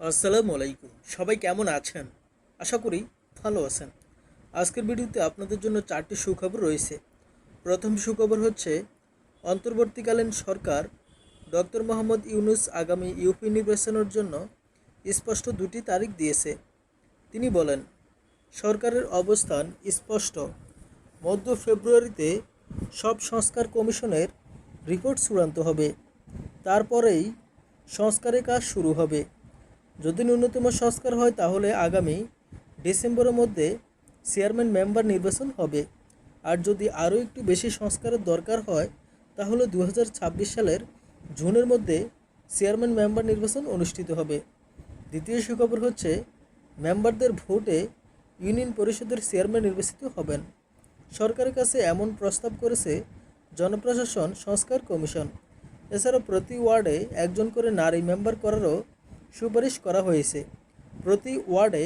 আসসালামু আলাইকুম। সবাই কেমন আছেন? আশা করি ভালো আছেন। আজকের ভিডিওতে আপনাদের জন্য চারটি সুখবর রয়েছে। প্রথম সুখবর হচ্ছে, অন্তর্বর্তীকালীন সরকার ডক্টর মোহাম্মদ ইউনুস আগামী ইউপি নির্বাচনের জন্য স্পষ্ট দুটি তারিখ দিয়েছে। তিনি বলেন, সরকারের অবস্থান স্পষ্ট। মধ্য ফেব্রুয়ারিতে সব সংস্কার কমিশনের রিপোর্ট চূড়ান্ত হবে। তারপরেই সংস্কারের কাজ শুরু হবে। যদি ন্যূনতম সংস্কার হয়, তাহলে আগামী ডিসেম্বরের মধ্যে চেয়ারম্যান মেম্বার নির্বাচন হবে। আর যদি আরও একটু বেশি সংস্কারের দরকার হয়, তাহলে দু হাজার ছাব্বিশ সালের জুনের মধ্যে চেয়ারম্যান মেম্বার নির্বাচন অনুষ্ঠিত হবে। দ্বিতীয় সুখবর হচ্ছে, মেম্বারদের ভোটে ইউনিয়ন পরিষদের চেয়ারম্যান নির্বাচিত হবেন। সরকারের কাছে এমন প্রস্তাব করেছে জনপ্রশাসন সংস্কার কমিশন। এছাড়া প্রতি ওয়ার্ডে একজন করে নারী মেম্বার করারও সুপারিশ করা হয়েছে। প্রতি ওয়ার্ডে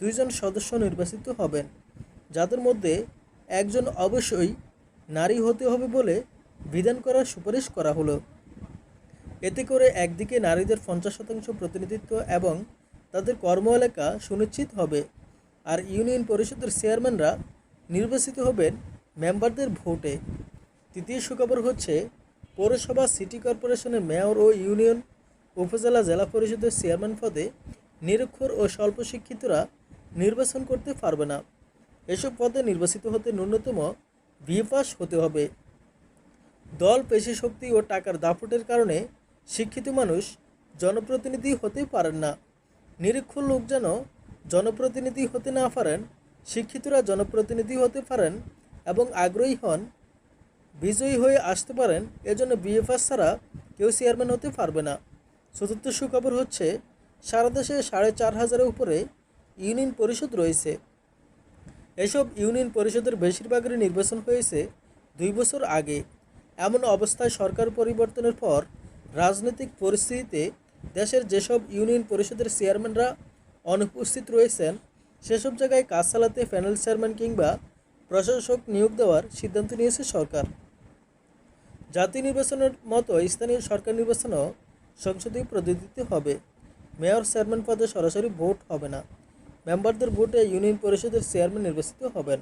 দুইজন সদস্য নির্বাচিত হবেন, যাদের মধ্যে একজন অবশ্যই নারী হতে হবে বলে বিধান করার সুপারিশ করা হলো। এতে করে একদিকে নারীদের পঞ্চাশ শতাংশ প্রতিনিধিত্ব এবং তাদের কর্ম এলাকা সুনিশ্চিত হবে, আর ইউনিয়ন পরিষদের চেয়ারম্যানরা নির্বাচিত হবেন মেম্বারদের ভোটে। তৃতীয় সুখবর হচ্ছে, পৌরসভা, সিটি কর্পোরেশনের মেয়র ও ইউনিয়ন উপজেলা জেলা পরিষদের চেয়ারম্যান পদে নিরক্ষর ও স্বল্প শিক্ষিতরা নির্বাচন করতে পারবে না। এসব পদে নির্বাচিত হতে ন্যূনতম বিএ পাস হতে হবে। দল, পেশি শক্তি ও টাকার দাপটের কারণে শিক্ষিত মানুষ জনপ্রতিনিধি হতে পারেন না। নিরীক্ষর লোক যেন জনপ্রতিনিধি হতে না পারেন, শিক্ষিতরা জনপ্রতিনিধি হতে পারেন এবং আগ্রহী হন, বিজয়ী হয়ে আসতে পারেন, এজন্য বিএফএস ছাড়া কেউ চেয়ারম্যান হতে পারবে না। চতুর্থ সুখবর হচ্ছে, সারা দেশে সাড়ে চার হাজারের উপরে ইউনিয়ন পরিষদ রয়েছে। এসব ইউনিয়ন পরিষদের বেশিরভাগেরই নির্বাচন হয়েছে দুই বছর আগে। এমন অবস্থায় সরকার পরিবর্তনের পর রাজনৈতিক পরিস্থিতিতে দেশের যেসব ইউনিয়ন পরিষদের চেয়ারম্যানরা অনুপস্থিত রয়েছেন, সেসব জায়গায় কাজ চালাতে প্যানেল চেয়ারম্যান কিংবা প্রশাসক নিয়োগ দেওয়ার সিদ্ধান্ত নিয়েছে সরকার। জাতীয় নির্বাচনের মতো স্থানীয় সরকার নির্বাচনও সংসদীয় পদ্ধতিতে হবে। মেয়র চেয়ারম্যান পদে সরাসরি ভোট হবে না। মেম্বারদের ভোটে ইউনিয়ন পরিষদের চেয়ারম্যান নির্বাচিত হবেন।